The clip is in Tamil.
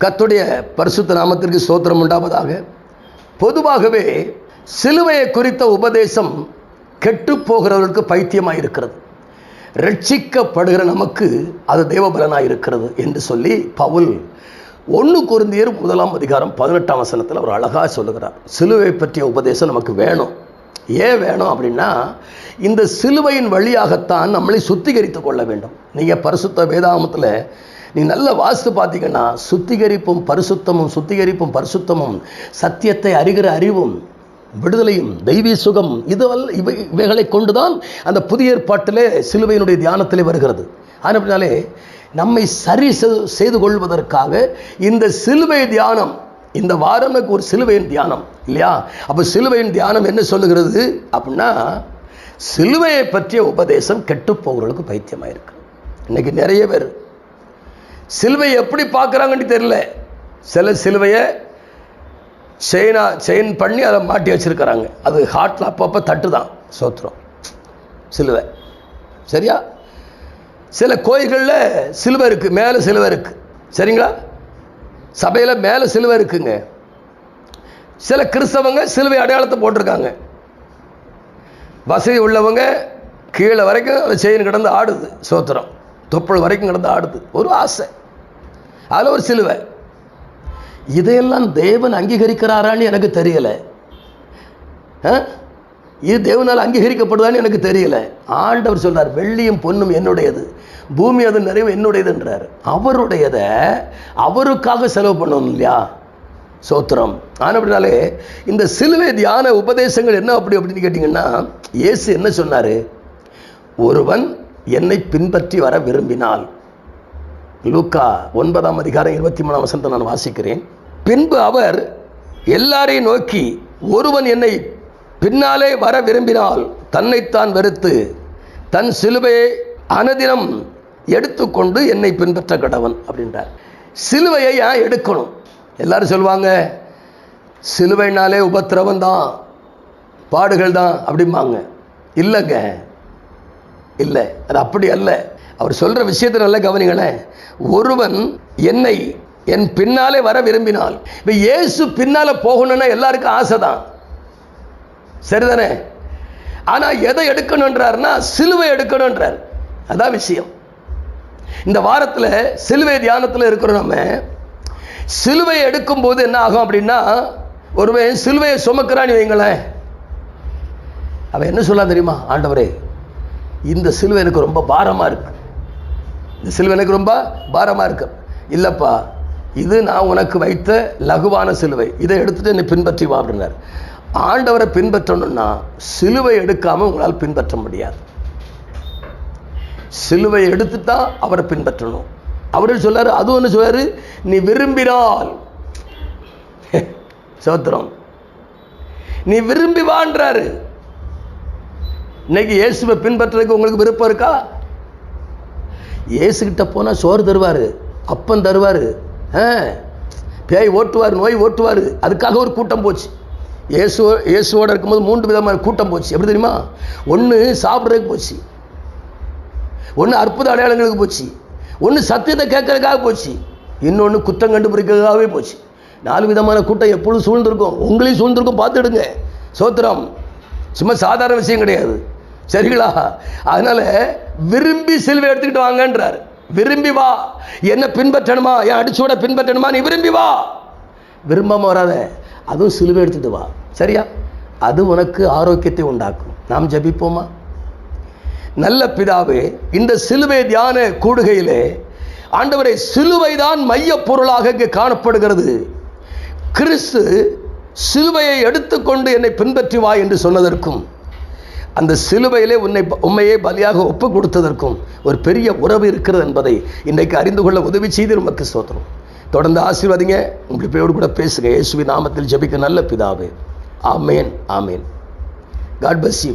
கத்துடைய பரிசுத்த நாமத்திற்கு சோத்திரம் உண்டாவதாக. பொதுவாகவே சிலுவையை குறித்த உபதேசம் கெட்டு போகிறவர்களுக்கு பைத்தியமாக இருக்கிறது. ரட்சிக்கப்படுகிற நமக்கு அது தேவபலனாக இருக்கிறது என்று சொல்லி பவுல் ஒன்று குருந்தியர் முதலாம் அதிகாரம் பதினெட்டாம் வசனத்தில் அவர் அழகாக சொல்லுகிறார். சிலுவை பற்றிய உபதேசம் நமக்கு வேணும். ஏன் வேணும் அப்படின்னா இந்த சிலுவையின் வழியாகத்தான் நம்மளை சுத்திகரித்து கொள்ள வேண்டும். நீங்கள் பரிசுத்த வேதாமத்தில் நீ நல்ல வாஸ்து பார்த்தீங்கன்னா சுத்திகரிப்பும் பரிசுத்தமும் சுத்திகரிப்பும் பரிசுத்தமும் சத்தியத்தை அறிகிற அறிவும் விடுதலையும் தெய்வீ சுகம் இதுவல் இவை இவைகளை கொண்டுதான் அந்த புதிய ஏற்பாட்டிலே சிலுவையினுடைய தியானத்திலே வருகிறது. ஆனப்படினாலே நம்மை சரி செய்து கொள்வதற்காக இந்த சிலுவை தியானம் இந்த வாரம் எனக்கு ஒரு சிலுவையின் தியானம் இல்லையா? அப்போ சிலுவையின் தியானம் என்ன சொல்லுகிறது? அப்படின்னா சிலுவையை பற்றிய உபதேசம் கெட்டு போகிறவர்களுக்கு பைத்தியமாக இருக்கு இன்னைக்கு நிறைய பேர் சிலுவை எப்படி பார்க்குறாங்கன்னு தெரியல. சில சிலுவையை செயினா செயின் பண்ணி அதை மாட்டி வச்சிருக்கிறாங்க. அது ஹார்ட்டில் அப்பப்போ தட்டு தான் சோத்திரம். சிலுவை. சரியா? சில கோயில்களில் சிலுவை இருக்குது மேலே சிலுவை இருக்குது சரிங்களா? சபையில் மேலே சிலுவை இருக்குங்க. சில கிறிஸ்தவங்க சிலுவை அடையாளத்தை போட்டிருக்காங்க. வசதி உள்ளவங்க கீழே வரைக்கும் அந்த செயின் கிடந்து ஆடுது சோத்திரம். தொப்புள் வரைக்கும் கிடந்து ஆடுது ஒரு ஆசை. அதில் ஒரு சிலுவை. இதையெல்லாம் தேவன் அங்கீகரிக்கிறாரான்னு எனக்கு தெரியலை. ஆ? இது தேவனால் அங்கீகரிக்கப்படுதான்னு எனக்கு தெரியல. ஆண்டவர் சொல்றார் வெள்ளியும் பொன்னும் என்னுடையது. பூமி அது நிறைவு என்னுடையதுன்றார் அவருடையதை அவருக்காக செலவு பண்ணணும் இல்லையா? சோத்திரம். அப்படின்னாலே இந்த சிலுவை தியான உபதேசங்கள் என்ன அப்படி அப்படின்னு கேட்டிங்கன்னா இயேசு என்ன சொன்னார்? ஒருவன் என்னை பின்பற்றி வர விரும்பினால். லூக்கா ஒன்பதாம் அதிகாரம் இருபத்தி மூணாம் வசனத்தை நான் வாசிக்கிறேன். பின்பு அவர் எல்லாரையும் நோக்கி ஒருவன் என்னை பின்னாலே வர விரும்பினால் தன்னைத்தான் வெறுத்து தன் சிலுவையை அனுதினம் எடுத்துக்கொண்டு என்னை பின்பற்ற கடவன் அப்படின்றார். சிலுவையை ஏன் எடுக்கணும்? எல்லாரும் சொல்லுவாங்க சிலுவைனாலே உபத்திரவம் தான் பாடுகள் தான் அப்படிம்பாங்க. இல்லைங்க. இல்லை. அது அப்படி அல்ல. அவர் சொல்ற விஷயத்தை நல்லா கவனிங்களேன். ஒருவன் என்னை என் பின்னாலே வர விரும்பினால் இப்போ இயேசு பின்னால போகணும்னா எல்லாருக்கும் ஆசை தான் சரிதானே? ஆனால் எதை எடுக்கணுன்றார்னா சிலுவை எடுக்கணுன்றார் அதான் விஷயம். இந்த வாரத்தில் சிலுவை தியானத்தில் இருக்கிறோம் நம்ம. சிலுவை எடுக்கும்போது என்ன ஆகும் அப்படின்னா ஒருவன் சிலுவையை சுமக்கிறான்னு வைங்களேன். அவன் என்ன சொல்லலாம் தெரியுமா ஆண்டவரே? இந்த சிலுவை எனக்கு ரொம்ப பாரமாக இருக்கு. இந்த சிலுவை எனக்கு ரொம்ப பாரமாக இருக்கு. இல்லைப்பா இது நான் உனக்கு வைத்த லகுவான சிலுவை. இதை எடுத்துட்டு என்னை பின்பற்றி வா அப்படின்னார். ஆண்டவரை பின்பற்றணும்னா சிலுவை எடுக்காம உங்களால் பின்பற்ற முடியாது. சிலுவை எடுத்துட்டா அவரை பின்பற்றணும். அவரு சொல்லாரு அது ஒன்று சொல்லாரு நீ விரும்பினால். சோத்திரம் நீ விரும்பி வான்றாரு. இன்னைக்கு இயேசுவை பின்பற்றுறதுக்கு உங்களுக்கு விருப்பம் இருக்கா? இயேசுகிட்ட போனால் சோறு தருவார் அப்பம் தருவார் பேய் ஓட்டுவார் நோய் ஓட்டுவார். அதுக்காக ஒரு கூட்டம் போச்சு. இயேசு இயேசுவோட இருக்கும்போது மூன்று விதமான கூட்டம் போச்சு. எப்படி தெரியுமா? ஒன்று சாப்பிட்றதுக்கு போச்சு. ஒன்று அற்புத அடையாளங்களுக்கு போச்சு. ஒன்று சத்தியத்தை கேட்கறதுக்காக போச்சு. இன்னொன்று குற்றம் கண்டுபிடிக்கிறதுக்காகவே போச்சு. நாலு விதமான கூட்டம் எப்பொழுதும் சூழ்ந்திருக்கும். உங்களையும் சூழ்ந்திருக்கும். பார்த்துடுங்க. சோத்திரம். சும்மா சாதாரண விஷயம் கிடையாது. சரிங்களா? அதனால விரும்பி சிலுவை எடுத்துக்கிட்டு வாங்கன்றார். விரும்பி வா. என்ன பின்பற்றணுமா? என் அடிச்சோட பின்பற்றணுமா? நீ விரும்பி வா. விரும்பாம வராத. அதுவும் சிலுவை எடுத்துட்டு வா. சரியா? அது உனக்கு ஆரோக்கியத்தை உண்டாக்கும். நாம் ஜெபிப்போமா? நல்ல பிதாவே இந்த சிலுவை தியான கூடுகையிலே ஆண்டவரை சிலுவை தான் மைய பொருளாக இங்கே காணப்படுகிறது. கிறிஸ்து சிலுவையை எடுத்துக்கொண்டு என்னை பின்பற்றி வா என்று சொன்னதற்கும் அந்த சிலுவையிலே உன்னை உண்மையை பலியாக ஒப்பு கொடுத்ததற்கும் ஒரு பெரிய உறவு இருக்கிறது என்பதை இன்றைக்கு அறிந்து கொள்ள உதவி செய்து உமக்கு சோத்திரம் தொடர்ந்து ஆசீர்வாதிங்க. உங்கள் பேரோடு கூட பேசுங்க. இயேசுவின் நாமத்தில் ஜபிக்க நல்ல பிதாவே. Amen amen. God bless you